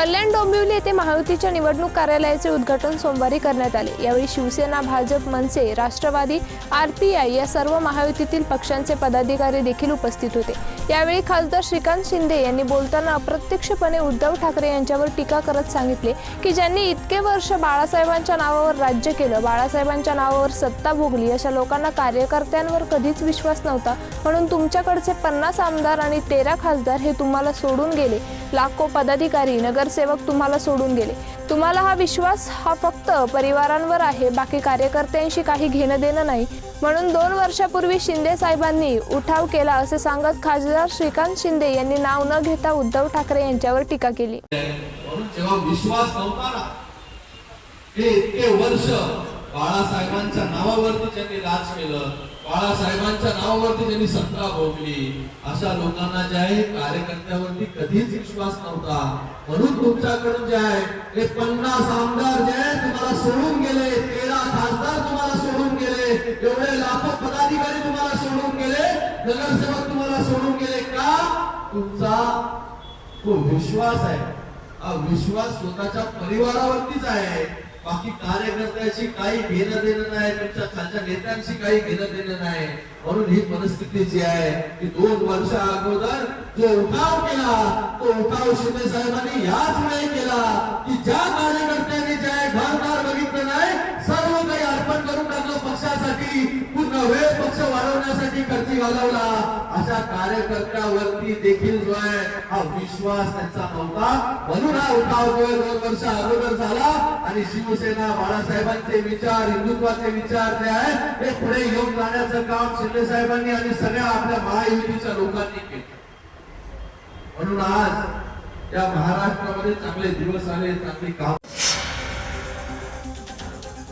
कल्याण डोंबिवली येथे महायुतीच्या निवडणूक कार्यालयाचे उद्घाटन सोमवारी करण्यात आले. यावेळी शिवसेना भाजप मनसे राष्ट्रवादी आरपीआय या सर्व महायुतीतील पक्षांचे पदाधिकारी देखील उपस्थित होते. यावेळी खासदार श्रीकांत शिंदे यांनी बोलताना अप्रत्यक्षपणे उद्धव ठाकरे यांच्यावर टीका करत सांगितले की ज्यांनी इतके वर्ष बाळासाहेबांच्या नावावर राज्य केलं बाळासाहेबांच्या नावावर सत्ता भोगली अशा लोकांना कार्यकर्त्यांवर कधीच विश्वास नव्हता. म्हणून तुमच्याकडचे पन्नास आमदार आणि तेरा खासदार हे तुम्हाला सोडून गेले. लाखो पदाधिकारी नगर नगरसेवक तुम्हाला सोडून गेले. तुम्हाला हा विश्वास हा फक्त परिवारांवर आहे. बाकी कार्यकर्त्यांशी काही घेणं देणं नाही. म्हणून दोन वर्षापूर्वी शिंदे साहेबांनी उठाव केला असे सांगत खासदार श्रीकांत शिंदे यांनी नाव न घेता उद्धव ठाकरे यांच्यावर टीका केली. विश्वास नव्हता इतके वर्ष बाळासाहेबांच्या नावावरती त्यांनी राज केलं बाळासाहेबांच्या नावावरती त्यांनी सत्ता भोगली. अशा लोकांना जे आहे कार्यकर्त्यावरती कधीच विश्वास नव्हता. म्हणून तुमच्याकडून जे आहे हे पन्नास आमदार जे आहे तुम्हाला सोडून गेले. तेरा खासदार तुम्हाला सोडून गेले. एवढे लाखो पदाधिकारी तुम्हाला सोडून गेले. नगरसेवक तुम्हाला सोडून गेले का? तुमचा तो विश्वास आहे. हा विश्वास स्वतःच्या परिवारावरतीच आहे. बाकी कार्यकर्त्याशी काही घेणं देणं नाही त्यांच्या खालच्या नेत्यांशी काही घेणं देणं नाही. म्हणून ही परिस्थिती जी आहे की दोन वर्ष अगोदर जो उठाव केला तो उठाव शिंदे साहेबांनी याच वेळी केला की ज्या कार्यकर्त्यांनी जे पूर्ण पक्ष वाढवण्यासाठी कर्ती घालवला. अशा कार्यकर्त्यावरती देखील जो आहे हा विश्वास त्यांचा नव्हता. म्हणून हा उठाव जो आहे दोन वर्ष अगोदर झाला. आणि शिवसेना बाळासाहेबांचे विचार हिंदुत्वाचे विचार जे आहे ते पुढे घेऊन जाण्याचं काम शिंदे साहेबांनी आणि सगळ्या आपल्या महायुतीच्या लोकांनी केलं. म्हणून आज या महाराष्ट्रामध्ये चांगले दिवस आले चांगली काम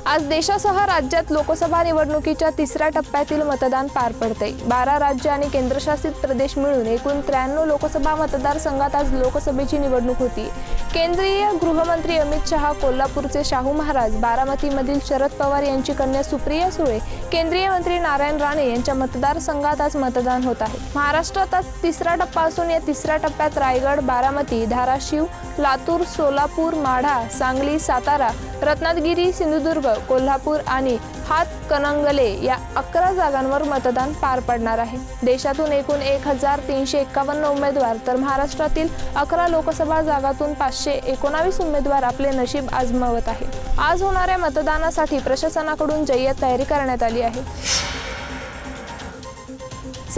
आज देशासह राज्यात लोकसभा निवडणुकीच्या तिसऱ्या टप्प्यातील मतदान पार पडते. बारा राज्य आणि केंद्रशासित प्रदेश मिळून एकूण त्र्याण्णव लोकसभा मतदारसंघात आज लोकसभेची निवडणूक होती. केंद्रीय गृहमंत्री अमित शहा कोल्हापूरचे शाहू महाराज बारामतीमधील शरद पवार यांची कन्या सुप्रिया सुळे केंद्रीय मंत्री नारायण राणे यांच्या मतदारसंघात आज मतदान होत आहे. महाराष्ट्रात आज तिसरा टप्पा असून या तिसऱ्या टप्प्यात रायगड बारामती धाराशिव लातूर सोलापूर माढा सांगली सातारा रत्नागिरी सिंधुदुर्ग कोल्हापूर आणि हात कनंगले या अकरा जागांवर मतदान पार पडणार आहे. देशातून एकूण एक हजार तीनशे एक्कावन्न उमेदवार तर महाराष्ट्रातील अकरा लोकसभा जागातून पाचशे एकोणावीस उमेदवार आपले नशीब आजमावत आहे आज होणाऱ्या मतदानासाठी प्रशासनाकडून जय्यत तयारी करण्यात आली आहे.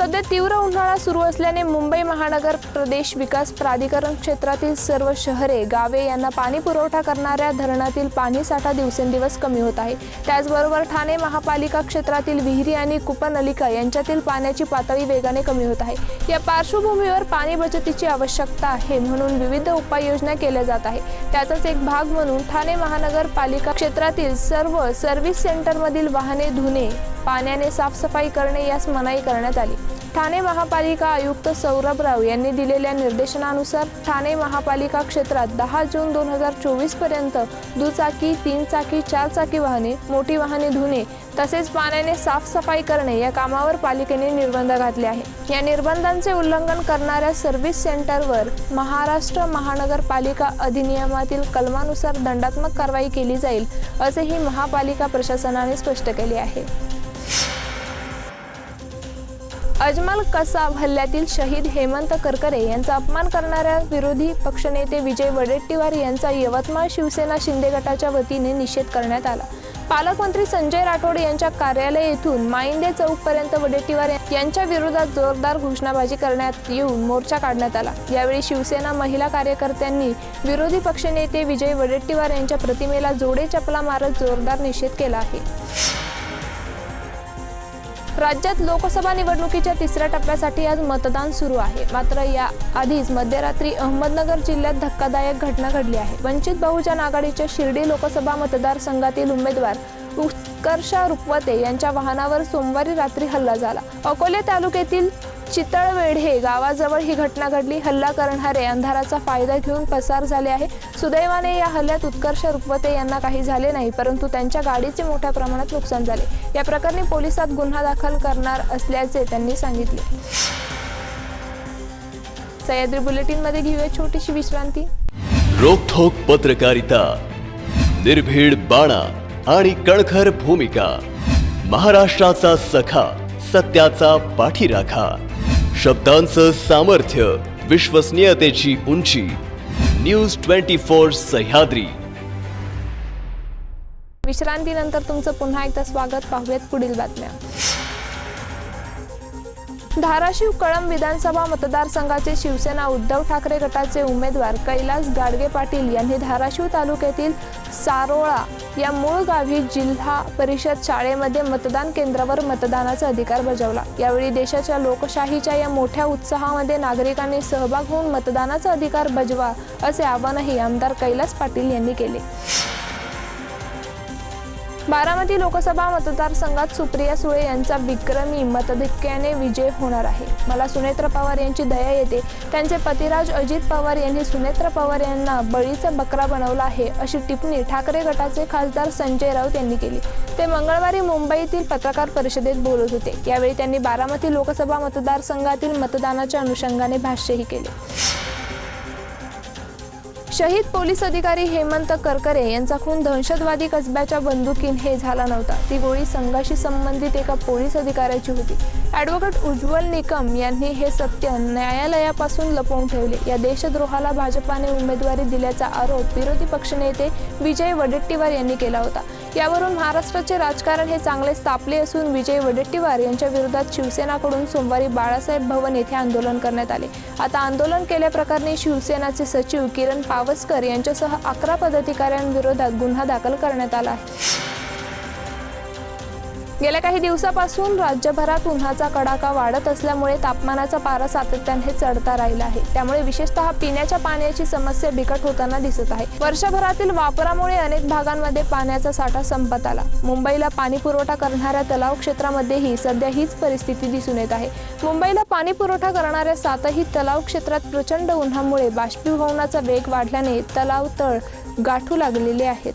सध्या तीव्र उन्हाळा सुरू असल्याने मुंबई महानगर प्रदेश विकास प्राधिकरण क्षेत्रातील सर्व शहरे गावे यांना पाणी पुरवठा करणाऱ्या धरणातील पाणी साठा दिवसेंदिवस कमी होत आहे. त्याचबरोबर ठाणे महापालिका क्षेत्रातील विहिरी आणि कुपनलिका यांच्यातील पाण्याची पातळी वेगाने कमी होत आहे. या पार्श्वभूमीवर पाणी बचतीची आवश्यकता आहे म्हणून विविध उपाययोजना केल्या जात आहे त्याचाच एक भाग म्हणून ठाणे महानगरपालिका क्षेत्रातील सर्व सर्व्हिस सेंटरमधील वाहने धुणे पाण्याने साफसफाई करणे यास मनाई करण्यात आली. ठाणे महापालिका आयुक्त सौरभ राव यांनी दिलेल्या निर्देशनानुसार ठाणे महापालिका क्षेत्रात दहा जून दोन हजार चोवीसपर्यंत दुचाकी तीन चाकी चार चाकी वाहने मोठी वाहने धुणे तसेच पाण्याने साफसफाई करणे या कामावर पालिकेने निर्बंध घातले आहे. या निर्बंधांचे उल्लंघन करणाऱ्या सर्व्हिस सेंटरवर महाराष्ट्र महानगरपालिका अधिनियमातील कलमानुसार दंडात्मक कारवाई केली जाईल असेही महापालिका प्रशासनाने स्पष्ट केले आहे. अजमल कसाब हल्ल्यातील शहीद हेमंत करकरे यांचा अपमान करणाऱ्या विरोधी पक्षनेते विजय वडेट्टीवार यांचा यवतमाळ शिवसेना शिंदे गटाच्या वतीने निषेध करण्यात आला. पालकमंत्री संजय राठोड यांच्या कार्यालय येथून माइंदे चौकपर्यंत वडेट्टीवार यांच्या विरोधात जोरदार घोषणाबाजी करण्यात येऊन मोर्चा काढण्यात आला. यावेळी शिवसेना महिला कार्यकर्त्यांनी विरोधी पक्षनेते विजय वडेट्टीवार यांच्या प्रतिमेला जोडे चपला मारत जोरदार निषेध केला आहे. राज्यात लोकसभा निवडणुकीच्या तिसऱ्या टप्प्यासाठी आज मतदान सुरू आहे. मात्र या आधीच मध्यरात्री अहमदनगर जिल्ह्यात धक्कादायक घटना घडली आहे. वंचित बहुजन आघाडीच्या शिर्डी लोकसभा मतदारसंघातील उमेदवार उत्कर्षा रुपवते यांच्या वाहनावर सोमवारी रात्री हल्ला झाला. अकोले तालुक्यातील चितळवेढे गावाजवळ ही घटना घडली. हल्ला करणारे अंधाराचा फायदा घेऊन पसार झाले आहे. सुदैवाने या हल्ल्यात उत्कर्ष रुपवते यांना काही झाले नाही परंतु त्यांच्या गाडीचे मोठ्या प्रमाणात नुकसान झाले. या प्रकरणी पोलिसात गुन्हा दाखल करणार असल्याचे त्यांनी सांगितले. सह्याद्री बुलेटिनमध्ये घेऊया छोटीशी विश्रांती. रोखोक पत्रकारिता निर्भीड बाणा आणि कणखर भूमिका महाराष्ट्राचा सखा सत्याचा पाठीराखा. शब्दांचं सामर्थ्य विश्वसनीयतेची उंची. News twenty four Sahyadri. विश्रांतीनंतर तुमचं पुन्हा एकदा स्वागत. पाहूयात पुढील बातम्या. धाराशिव कळंब विधानसभा मतदारसंघाचे शिवसेना उद्धव ठाकरे गटाचे उमेदवार कैलास गाडगे पाटील यांनी धाराशिव तालुक्यातील सारोळा या मूळ गावी जिल्हा परिषद शाळेमध्ये मतदान केंद्रावर मतदानाचा अधिकार बजावला. यावेळी देशाच्या लोकशाहीच्या या मोठ्या उत्साहामध्ये नागरिकांनी सहभाग होऊन मतदानाचा अधिकार बजवा असे आवाहनही आमदार कैलास पाटील यांनी केले. बारामती लोकसभा मतदारसंघात सुप्रिया सुळे यांचा विक्रमी मतधिक्याने विजय होणार आहे. मला सुनेत्र पवार यांची दया येते. त्यांचे पतिराज अजित पवार यांनी सुनेत्र पवार यांना बळीचा बकरा बनवला आहे अशी टिप्पणी ठाकरे गटाचे खासदार संजय राऊत यांनी केली. ते मंगळवारी मुंबईतील पत्रकार परिषदेत बोलत होते. यावेळी त्यांनी बारामती लोकसभा मतदारसंघातील मतदानाच्या अनुषंगाने भाष्यही केले. शहीद पोलीस अधिकारी हेमंत करकरे यांचा खून दहशतवादी कसब्याच्या बंदुकीने झाला नव्हता. ती गोळी संघाशी संबंधित एका पोलीस अधिकाऱ्याची होती. ॲडव्होकेट उज्ज्वल निकम यांनी हे सत्य न्यायालयापासून लपवून ठेवले. या देशद्रोहाला भाजपाने उमेदवारी दिल्याचा आरोप विरोधी पक्षनेते विजय वडेट्टीवार यांनी केला होता. यावरून महाराष्ट्राचे राजकारण हे चांगलेच तापले असून विजय वडेट्टीवार यांच्या विरोधात शिवसेनाकडून सोमवारी बाळासाहेब भवन येथे आंदोलन करण्यात आले. आता आंदोलन केल्याप्रकरणी शिवसेनाचे सचिव किरण पावसकर यांच्यासह अकरा पदाधिकाऱ्यांविरोधात गुन्हा दाखल करण्यात आला आहे. गेल्या काही दिवसापासून राज्यभरात उन्हाचा कडाका वाढत असल्यामुळे तापमानाचा पारा सातत्याने चढता राहिला आहे. त्यामुळे विशेषतः पिण्याच्या पाण्याची समस्या बिकट होताना दिसत आहे. वर्षभरातील वापरामुळे अनेक भागांमध्ये पाण्याचा साठा संपत आला. मुंबईला पाणी पुरवठा करणाऱ्या तलाव क्षेत्रामध्येही सध्या हीच परिस्थिती दिसून येत आहे. मुंबईला पाणी पुरवठा करणाऱ्या सातही तलाव क्षेत्रात प्रचंड उन्हामुळे बाष्पीभवनाचा वेग वाढल्याने तलाव तळ गाठू लागलेले आहेत.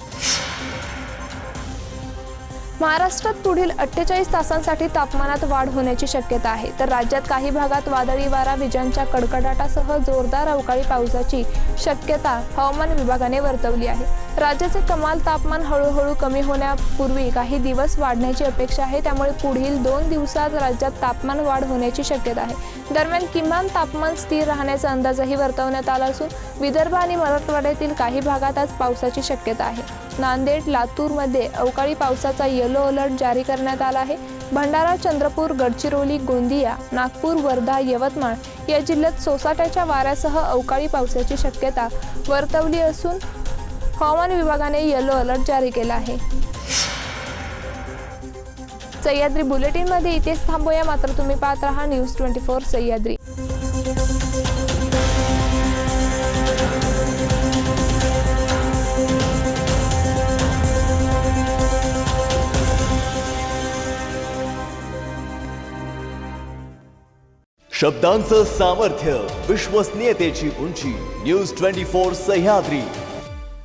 महाराष्ट्रात पुढील अठ्ठेचाळीस तासांसाठी तापमानात वाढ होण्याची शक्यता आहे. तर राज्यात काही भागात वादळी वारा विजांच्या कडकडाटासह जोरदार अवकाळी पावसाची शक्यता हवामान विभागाने वर्तवली आहे. राज्याचे कमाल तापमान हळूहळू कमी होण्यापूर्वी काही दिवस वाढण्याची अपेक्षा आहे. त्यामुळे पुढील दोन दिवसात राज्यात तापमान वाढ होण्याची शक्यता आहे. दरम्यान किमान तापमान स्थिर राहण्याचा अंदाजही वर्तवण्यात आला असून विदर्भ आणि मराठवाड्यातील काही भागात आज पावसाची शक्यता आहे. नांदेड लातूरमध्ये अवकाळी पावसाचा येलो अलर्ट जारी करण्यात आला आहे. भंडारा चंद्रपूर गडचिरोली गोंदिया नागपूर वर्धा यवतमाळ या जिल्ह्यात सोसाट्याच्या वाऱ्यासह अवकाळी पावसाची शक्यता वर्तवली असून हवामान विभागाने येलो अलर्ट जारी केला आहे. सह्याद्री बुलेटिनमध्ये इथेच थांबूया. मात्र तुम्ही पाहत राहा न्यूज ट्वेंटी फोर सह्याद्री. शब्दांचं सामर्थ्य विश्वसनीयतेची उंची न्यूज ट्वेंटी फोर सह्याद्री.